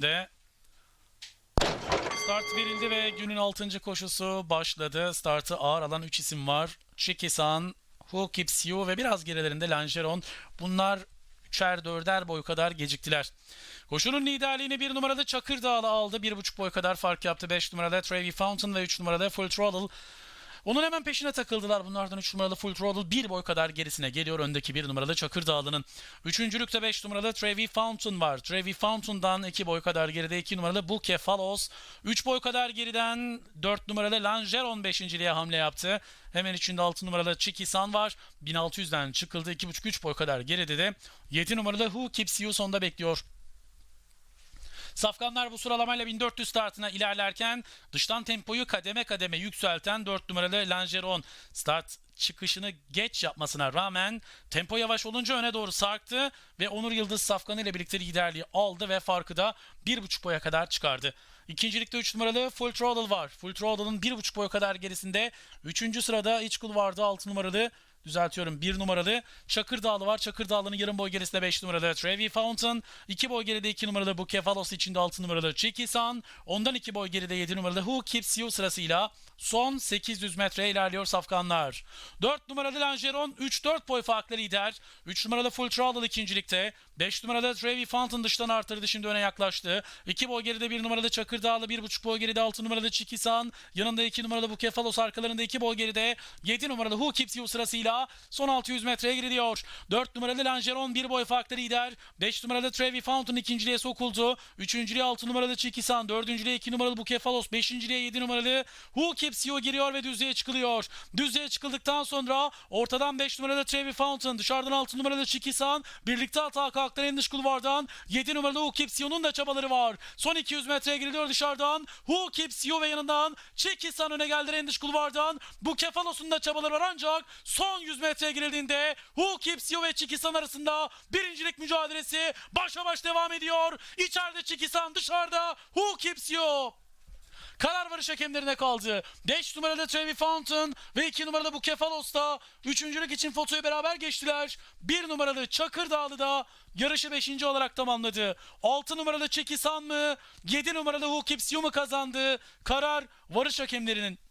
de start verildi ve günün 6. koşusu başladı. Startı ağır alan 3 isim var. Chikisan, Who Keeps You ve biraz gerilerinde Langeron. Bunlar üçer dörder boy kadar geciktiler. Koşunun liderliğini bir numaralı Çakır Dağlı aldı. Bir buçuk boy kadar fark yaptı. 5 numarada Trevi Fountain ve 3 numarada Full Throttle. Onun hemen peşine takıldılar. Bunlardan 3 numaralı Full Throttle bir boy kadar gerisine geliyor. Öndeki 1 numaralı Çakır Dağlı'nın. Üçüncülükte 5 numaralı Trevi Fountain var. Trevi Fountain'dan 2 boy kadar geride 2 numaralı Bukefalos. 3 boy kadar geriden 4 numaralı Langeron 5.liğe hamle yaptı. Hemen içinde 6 numaralı Chikisan var. 1600'den çıkıldı. 2.5-3 boy kadar geride de 7 numaralı Who Keeps You sonda bekliyor. Safkanlar bu sıralamayla 1400 startına ilerlerken dıştan tempoyu kademe kademe yükselten 4 numaralı Langeron start çıkışını geç yapmasına rağmen tempo yavaş olunca öne doğru sarktı ve Onur Yıldız Safkan ile birlikte liderliği aldı ve farkı da 1.5 boya kadar çıkardı. İkincilikte 3 numaralı Full Throttle var. Full Throttle'ın 1.5 boy kadar gerisinde 3. sırada iç kulvarda 6 numaralı düzeltiyorum 1 numaralı Çakır Dağlı var. Çakır Dağlı'nın yarım boy gerisinde 5 numaralı Trevi Fountain. 2 boy geride 2 numaralı Bukefalos içinde 6 numaralı Chikisan. Ondan 2 boy geride 7 numaralı Who Keeps You sırasıyla son 800 metre ilerliyor Safkanlar. 4 numaralı Langeron 3-4 boy farklı lider. 3 numaralı Full Throttle ikincilikte. 5 numaralı Trevi Fountain dıştan artırdı şimdi öne yaklaştı. 2 boy geride 1 numaralı Çakır Dağlı 1.5 boy geride 6 numaralı Chikisan. Yanında 2 numaralı Bukefalos arkalarında 2 boy geride 7 numaralı Who Keeps You sırasıyla son 600 metreye gidiyor. 4 numaralı Langeron 1 boy farklı lider. 5 numaralı Trevi Fountain ikinciliğe sokuldu. Üçüncülüğe 6 numaralı Chikisan. Dördüncülüğe 2 numaralı Bukefalos. Beşinciliğe 7 numaralı Who Keeps You giriyor ve düzlüğe çıkılıyor. Düzlüğe çıkıldıktan sonra ortadan 5 numaralı Trevi Fountain. Dışarıdan 6 numaralı Chikisan. Birlikte atağa kalktılar en dış kulvardan. 7 numaralı Who Keeps You'nun da çabaları var. Son 200 metreye giriliyor dışarıdan. Who Keeps You ve yanından Chikisan öne geldi en dış kulvardan. Bukefalos'un da çabaları var ancak son 100 metreye girildiğinde Keeps You ve Chikisan arasında birincilik mücadelesi başa baş devam ediyor. İçeride Chikisan dışarıda Keeps You. Karar varış hakemlerine kaldı. 5 numaralı Trevi Fountain ve 2 numaralı Bukefalos da üçüncülük için fotoyu beraber geçtiler. 1 numaralı Çakır Dağlı da yarışı 5. olarak tamamladı. 6 numaralı Çekisan mı? 7 numaralı You mu kazandı? Karar varış hakemlerinin.